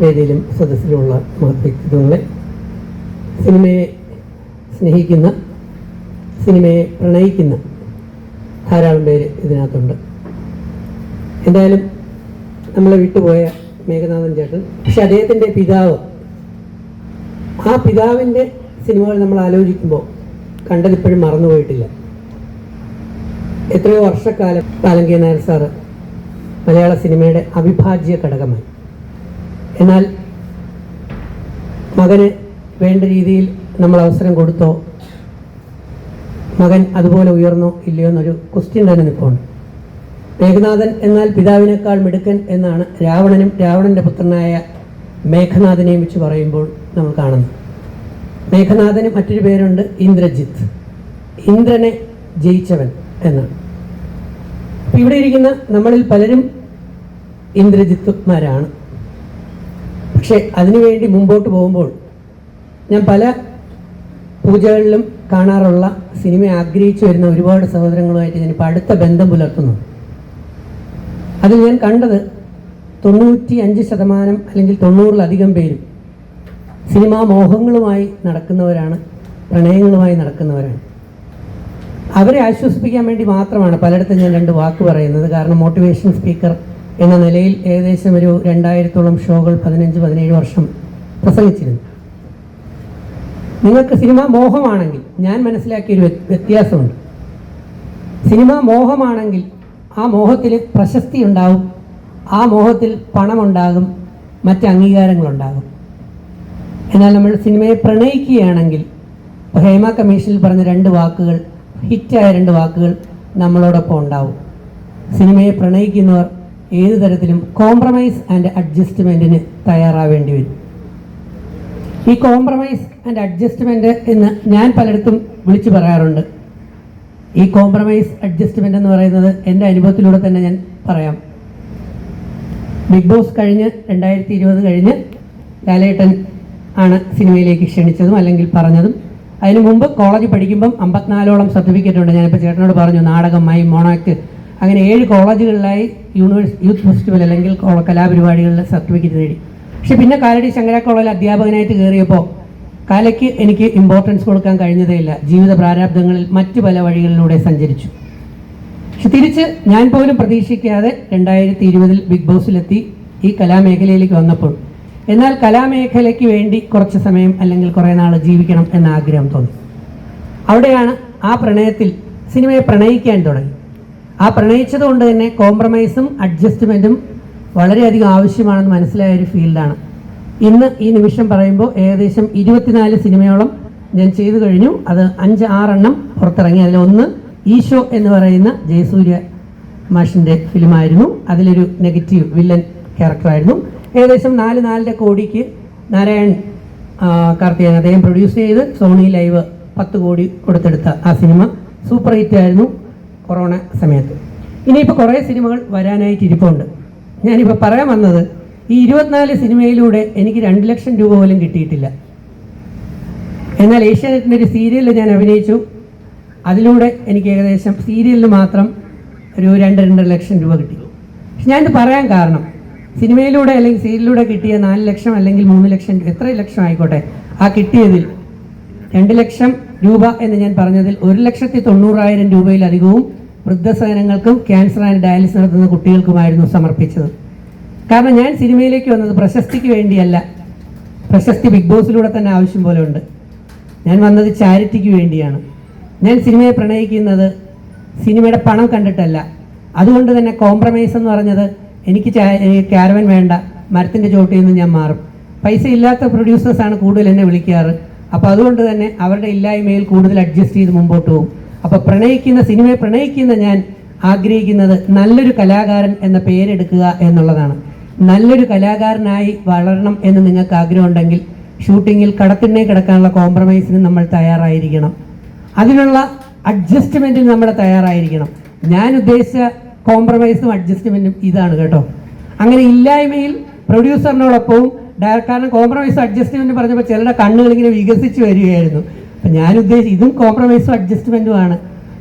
വേദിയിലും സദസ്സിലുമുള്ള മഹത് സിനിമയെ സ്നേഹിക്കുന്ന സിനിമയെ പ്രണയിക്കുന്ന ധാരാളം പേര് ഇതിനകത്തുണ്ട്. എന്തായാലും നമ്മളെ വിട്ടുപോയ മേഘനാഥൻ ചേട്ടൻ പക്ഷെ അദ്ദേഹത്തിന്റെ പിതാവ് ആ പിതാവിന്റെ സിനിമകൾ നമ്മൾ ആലോചിക്കുമ്പോൾ കണ്ടതിപ്പോഴും മറന്നുപോയിട്ടില്ല. എത്രയോ വർഷക്കാലം പാലങ്കി നായർ സാറ് മലയാള സിനിമയുടെ അവിഭാജ്യ ഘടകമായി. എന്നാൽ മകന് വേണ്ട രീതിയിൽ നമ്മൾ അവസരം കൊടുത്തോ? മകൻ അതുപോലെ ഉയർന്നോ ഇല്ലയോ എന്നൊരു ക്വസ്റ്റ്യൻ തന്നെ നിൽപ്പുണ്ട്. മേഘനാഥൻ എന്നാൽ പിതാവിനേക്കാൾ മിടുക്കൻ എന്നാണ് രാവണനും രാവണന്റെ പുത്രനായ മേഘനാഥനെയും വെച്ച് പറയുമ്പോൾ നമ്മൾ കാണുന്നത്. മേഘനാഥന് മറ്റൊരു പേരുണ്ട് ഇന്ദ്രജിത്ത്. ഇന്ദ്രനെ ജയിച്ചവൻ എന്നാണ്. ഇവിടെ ഇരിക്കുന്ന നമ്മളിൽ പലരും ഇന്ദ്രജിത്തുമാരാണ്. പക്ഷെ അതിനുവേണ്ടി മുമ്പോട്ട് പോകുമ്പോൾ ഞാൻ പല പൂജകളിലും കാണാറുള്ള സിനിമ ആഗ്രഹിച്ചു വരുന്ന ഒരുപാട് സഹോദരങ്ങളുമായിട്ട് ഞാനിപ്പോൾ അടുത്ത ബന്ധം പുലർത്തുന്നു. അതിൽ ഞാൻ കണ്ടത് തൊണ്ണൂറ്റി അഞ്ച് ശതമാനം അല്ലെങ്കിൽ തൊണ്ണൂറിലധികം പേരും സിനിമാ മോഹങ്ങളുമായി നടക്കുന്നവരാണ് പ്രണയങ്ങളുമായി നടക്കുന്നവരാണ്. അവരെ ആശ്വസിപ്പിക്കാൻ വേണ്ടി മാത്രമാണ് പലയിടത്തും ഞാൻ രണ്ട് വാക്ക് പറയുന്നത്. കാരണം മോട്ടിവേഷൻ സ്പീക്കർ എന്ന നിലയിൽ ഏകദേശം ഒരു രണ്ടായിരത്തോളം ഷോകൾ പതിനഞ്ച് പതിനേഴ് വർഷം പ്രസംഗിച്ചിരുന്നു. നിങ്ങൾക്ക് സിനിമ മോഹമാണെങ്കിൽ ഞാൻ മനസ്സിലാക്കിയൊരു വ്യത്യാസമുണ്ട്. സിനിമ മോഹമാണെങ്കിൽ ആ മോഹത്തിൽ പ്രശസ്തി ഉണ്ടാവും ആ മോഹത്തിൽ പണമുണ്ടാകും മറ്റ് അംഗീകാരങ്ങളുണ്ടാകും. എന്നാൽ നമ്മൾ സിനിമയെ പ്രണയിക്കുകയാണെങ്കിൽ ഹേമ കമ്മീഷനിൽ പറഞ്ഞ രണ്ട് വാക്കുകൾ ഹിറ്റായ രണ്ട് വാക്കുകൾ നമ്മളോടൊപ്പം ഉണ്ടാവും. സിനിമയെ പ്രണയിക്കുന്നവർ ഏത് തരത്തിലും കോംപ്രമൈസ് ആൻഡ് അഡ്ജസ്റ്റ്മെന്റിന് തയ്യാറാവേണ്ടി വരും. ഈ കോംപ്രമൈസ് ആൻഡ് അഡ്ജസ്റ്റ്മെന്റ് എന്ന് ഞാൻ പലയിടത്തും വിളിച്ചു പറയാറുണ്ട്. ഈ കോംപ്രമൈസ് അഡ്ജസ്റ്റ്മെന്റ് എന്ന് പറയുന്നത് എന്റെ അനുഭവത്തിലൂടെ തന്നെ ഞാൻ പറയാം. ബിഗ് ബോസ് കഴിഞ്ഞ് രണ്ടായിരത്തി ഇരുപത് കഴിഞ്ഞ് ലാലേട്ടൻ ആണ് സിനിമയിലേക്ക് ക്ഷണിച്ചതും അല്ലെങ്കിൽ പറഞ്ഞതും. അതിനു മുമ്പ് കോളേജ് പഠിക്കുമ്പം അമ്പത്തിനാലോളം സർട്ടിഫിക്കറ്റ് ഉണ്ട്. ഞാനിപ്പോൾ ചേട്ടനോട് പറഞ്ഞു നാടകം മൈ മോണാക്ട് അങ്ങനെ ഏഴ് കോളേജുകളിലായി യൂണിവേഴ്സ് യൂത്ത് ഫെസ്റ്റിവൽ അല്ലെങ്കിൽ കലാപരിപാടികളിൽ സർട്ടിഫിക്കറ്റ് നേടി. പക്ഷെ പിന്നെ കാലടി ശങ്കരാ കോളേജിൽ അധ്യാപകനായിട്ട് കയറിയപ്പോൾ കലയ്ക്ക് എനിക്ക് ഇമ്പോർട്ടൻസ് കൊടുക്കാൻ കഴിഞ്ഞതേയില്ല ജീവിത പ്രാരാബ്ദങ്ങളിൽ മറ്റു പല വഴികളിലൂടെ സഞ്ചരിച്ചു. പക്ഷെ തിരിച്ച് ഞാൻ പോലും പ്രതീക്ഷിക്കാതെ രണ്ടായിരത്തി ഇരുപതിൽ ബിഗ് ബോസിലെത്തി ഈ കലാമേഖലയിലേക്ക് വന്നപ്പോൾ. എന്നാൽ കലാമേഖലയ്ക്ക് വേണ്ടി കുറച്ച് സമയം അല്ലെങ്കിൽ കുറേ നാൾ ജീവിക്കണം എന്ന ആഗ്രഹം തോന്നി. അവിടെയാണ് ആ പ്രണയത്തിൽ സിനിമയെ പ്രണയിക്കാൻ തുടങ്ങി. ആ പ്രണയിച്ചത് കൊണ്ട് തന്നെ കോംപ്രമൈസും അഡ്ജസ്റ്റ്മെന്റും വളരെയധികം ആവശ്യമാണെന്ന് മനസ്സിലായ ഒരു ഫീൽഡാണ് ഇന്ന് ഈ നിമിഷം പറയുമ്പോൾ ഏകദേശം ഇരുപത്തിനാല് സിനിമയോളം ഞാൻ ചെയ്തു കഴിഞ്ഞു. അത് അഞ്ച് ആറെണ്ണം പുറത്തിറങ്ങി. അതിലൊന്ന് ഈശോ എന്ന് പറയുന്ന ജയസൂര്യ മാഷിന്റെ ഫിലിമായിരുന്നു. അതിലൊരു നെഗറ്റീവ് വില്ലൻ ക്യാരക്ടറായിരുന്നു ഏകദേശം നാല് നാലര കോടിക്ക് നാരായൺ കാർത്തികൻ അദ്ദേഹം പ്രൊഡ്യൂസ് ചെയ്ത് സോണി ലൈവ് പത്ത് കോടി കൊടുത്തെടുത്ത ആ സിനിമ. സൂപ്പർ ഹിറ്റ് ആയിരുന്നു. കൊറോണ സമയത്ത്. ഇനിയിപ്പോൾ കുറേ സിനിമകൾ വരാനായിട്ട് ഇരിപ്പുണ്ട്. ഞാനിപ്പോൾ പറയാൻ വന്നത് ഈ ഇരുപത്തിനാല് സിനിമയിലൂടെ എനിക്ക് രണ്ട് ലക്ഷം രൂപ പോലും കിട്ടിയിട്ടില്ല. എന്നാൽ ഏഷ്യാനെറ്റിന്റെ ഒരു സീരിയലിൽ ഞാൻ അഭിനയിച്ചു. അതിലൂടെ എനിക്ക് ഏകദേശം സീരിയലിൽ മാത്രം ഒരു രണ്ട് രണ്ടര ലക്ഷം രൂപ കിട്ടി. പക്ഷെ ഞാനിത് പറയാൻ കാരണം സിനിമയിലൂടെ അല്ലെങ്കിൽ സീരിയലിലൂടെ കിട്ടിയ നാല് ലക്ഷം അല്ലെങ്കിൽ മൂന്ന് ലക്ഷം എത്ര ലക്ഷം ആയിക്കോട്ടെ ആ കിട്ടിയതിൽ രണ്ട് ലക്ഷം രൂപ എന്ന് ഞാൻ പറഞ്ഞതിൽ ഒരു ലക്ഷത്തി തൊണ്ണൂറായിരം രൂപയിലധികവും വൃദ്ധസദനങ്ങൾക്കും ക്യാൻസർ ആൻഡ് ഡയാലിസിസ് നടത്തുന്ന കുട്ടികൾക്കുമായിരുന്നു സമർപ്പിച്ചത്. കാരണം ഞാൻ സിനിമയിലേക്ക് വന്നത് പ്രശസ്തിക്ക് വേണ്ടിയല്ല. പ്രശസ്തി ബിഗ് ബോസിലൂടെ തന്നെ ആവശ്യം പോലെ ഉണ്ട്. ഞാൻ വന്നത് ചാരിറ്റിക്ക് വേണ്ടിയാണ്. ഞാൻ സിനിമയെ പ്രണയിക്കുന്നത് സിനിമയുടെ പണം കണ്ടിട്ടല്ല. അതുകൊണ്ട് തന്നെ കോംപ്രമൈസ് എന്ന് പറഞ്ഞത് എനിക്ക് ക്യാരവൻ വേണ്ട മരത്തിന്റെ ചോട്ടിൽ നിന്ന് ഞാൻ മാറും. പൈസ ഇല്ലാത്ത പ്രൊഡ്യൂസേഴ്സാണ് കൂടുതൽ എന്നെ വിളിക്കാറ്. അപ്പോൾ അതുകൊണ്ട് തന്നെ അവരുടെ ഇല്ലായ്മയിൽ കൂടുതൽ അഡ്ജസ്റ്റ് ചെയ്ത് മുമ്പോട്ട് പോകും. അപ്പോൾ പ്രണയിക്കുന്ന സിനിമയെ പ്രണയിക്കുന്ന ഞാൻ ആഗ്രഹിക്കുന്നത് നല്ലൊരു കലാകാരൻ എന്ന പേരെടുക്കുക എന്നുള്ളതാണ്. നല്ലൊരു കലാകാരനായി വളരണം എന്ന് നിങ്ങൾക്ക് ആഗ്രഹമുണ്ടെങ്കിൽ ഷൂട്ടിങ്ങിൽ കടത്തിണ്ണേ കിടക്കാനുള്ള കോംപ്രമൈസിന് നമ്മൾ തയ്യാറായിരിക്കണം. അതിനുള്ള അഡ്ജസ്റ്റ്മെന്റിന് നമ്മൾ തയ്യാറായിരിക്കണം. ഞാൻ ഉദ്ദേശിച്ച കോംപ്രമൈസും അഡ്ജസ്റ്റ്മെന്റും ഇതാണ് കേട്ടോ. അങ്ങനെ ഇല്ലായ്മയിൽ പ്രൊഡ്യൂസറിനോടൊപ്പവും കാരണം കോംപ്രമൈസും അഡ്ജസ്റ്റ്മെന്റ് പറഞ്ഞപ്പോൾ ചിലരുടെ കണ്ണുകൾ ഇങ്ങനെ വികസിച്ച് വരികയായിരുന്നു. അപ്പം ഞാൻ ഉദ്ദേശിച്ചു ഇതും കോംപ്രമൈസും അഡ്ജസ്റ്റ്മെന്റുമാണ്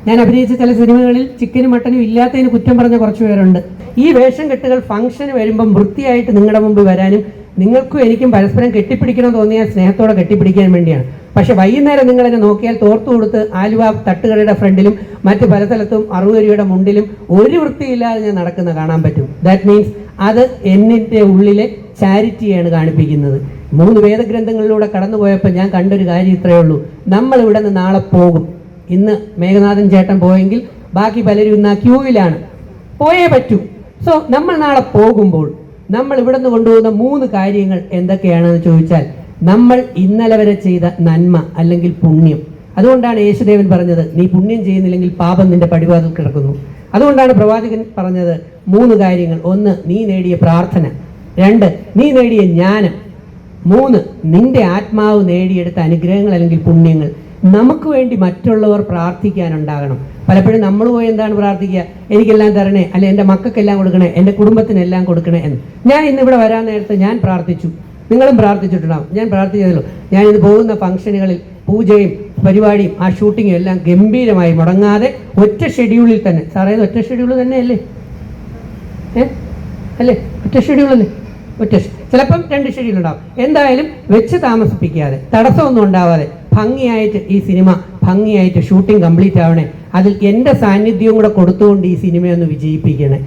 ഞാൻ അഭിനയിച്ച ചില സിനിമകളിൽ ചിക്കനും മട്ടനും ഇല്ലാത്തതിന് കുറ്റം പറഞ്ഞ കുറച്ച് പേരുണ്ട്. ഈ വേഷം കെട്ടുകൾ ഫംഗ്ഷന് വരുമ്പം വൃത്തിയായിട്ട് നിങ്ങളുടെ മുമ്പ് വരാനും നിങ്ങൾക്കും എനിക്കും പരസ്പരം കെട്ടിപ്പിടിക്കണം തോന്നിയാൽ സ്നേഹത്തോടെ കെട്ടിപ്പിടിക്കാൻ വേണ്ടിയാണ്. പക്ഷെ വൈകുന്നേരം നിങ്ങൾ എന്നെ നോക്കിയാൽ തോർത്തു കൊടുത്ത് ആലുവ തട്ടുകടയുടെ ഫ്രണ്ടിലും മറ്റ് പല സ്ഥലത്തും അറുപത് രൂപയുടെ മുണ്ടിലും ഒരു വൃത്തിയില്ലാതെ ഞാൻ നടക്കുന്ന കാണാൻ പറ്റും. ദാറ്റ് മീൻസ് അത് എന്നിന്റെ ഉള്ളിലെ ചാരിറ്റിയാണ് കാണിപ്പിക്കുന്നത്. മൂന്ന് വേദഗ്രന്ഥങ്ങളിലൂടെ കടന്നുപോയപ്പോൾ ഞാൻ കണ്ടൊരു കാര്യം ഇത്രയേ ഉള്ളൂ. നമ്മൾ ഇവിടെ നിന്ന് നാളെ പോകും. ഇന്ന് മേഘനാഥൻ ചേട്ടൻ പോയെങ്കിൽ ബാക്കി പലരും ഇന്ന് ആ ക്യൂവിലാണ്. പോയേ പറ്റൂ. സോ നമ്മൾ നാളെ പോകുമ്പോൾ നമ്മൾ ഇവിടെ നിന്ന് കൊണ്ടുപോകുന്ന മൂന്ന് കാര്യങ്ങൾ എന്തൊക്കെയാണെന്ന് ചോദിച്ചാൽ നമ്മൾ ഇന്നലെ വരെ ചെയ്ത നന്മ അല്ലെങ്കിൽ പുണ്യം. അതുകൊണ്ടാണ് യേശുദേവൻ പറഞ്ഞത് നീ പുണ്യം ചെയ്യുന്നില്ലെങ്കിൽ പാപം നിന്റെ പടിവാതിൽ കിടക്കുന്നു. അതുകൊണ്ടാണ് പ്രവാചകൻ പറഞ്ഞത് മൂന്ന് കാര്യങ്ങൾ. ഒന്ന് നീ നേടിയ പ്രാർത്ഥന. രണ്ട് നീ നേടിയ ജ്ഞാനം. മൂന്ന് നിന്റെ ആത്മാവ് നേടിയെടുത്ത അനുഗ്രഹങ്ങൾ അല്ലെങ്കിൽ പുണ്യങ്ങൾ. നമുക്ക് വേണ്ടി മറ്റുള്ളവർ പ്രാർത്ഥിക്കാനുണ്ടാകണം. പലപ്പോഴും നമ്മൾ പോയി എന്താണ് പ്രാർത്ഥിക്കുക? എനിക്കെല്ലാം തരണേ അല്ലെ എന്റെ മക്കൾക്കെല്ലാം കൊടുക്കണേ എന്റെ കുടുംബത്തിനെല്ലാം കൊടുക്കണേ എന്ന്. ഞാൻ ഇന്നിവിടെ വരാൻ നേരത്ത് ഞാൻ പ്രാർത്ഥിച്ചു. നിങ്ങളും പ്രാർത്ഥിച്ചിട്ടുണ്ടാവും. ഞാൻ പ്രാർത്ഥിച്ചതല്ലോ ഞാൻ ഇത് പോകുന്ന ഫംഗ്ഷനുകളിൽ പൂജയും പരിപാടിയും ആ ഷൂട്ടിങ്ങും എല്ലാം ഗംഭീരമായി മുടങ്ങാതെ ഒറ്റ ഷെഡ്യൂളിൽ തന്നെ. സാറേ ഒറ്റ ഷെഡ്യൂൾ തന്നെയല്ലേ? ഏ? അല്ലേ? ഒറ്റ ഷെഡ്യൂൾ അല്ലേ? ഷെ- ചിലപ്പം രണ്ട് ഷെഡ്യൂൾ ഉണ്ടാവും എന്തായാലും വെച്ച് താമസിപ്പിക്കാതെ തടസ്സമൊന്നും ഉണ്ടാവാതെ ഭംഗിയായിട്ട് ഈ സിനിമ ഭംഗിയായിട്ട് ഷൂട്ടിംഗ് കംപ്ലീറ്റ് ആവണേ അതിൽ എന്റെ സാന്നിധ്യവും കൂടെ കൊടുത്തുകൊണ്ട് ഈ സിനിമയൊന്ന് വിജയിപ്പിക്കണേ.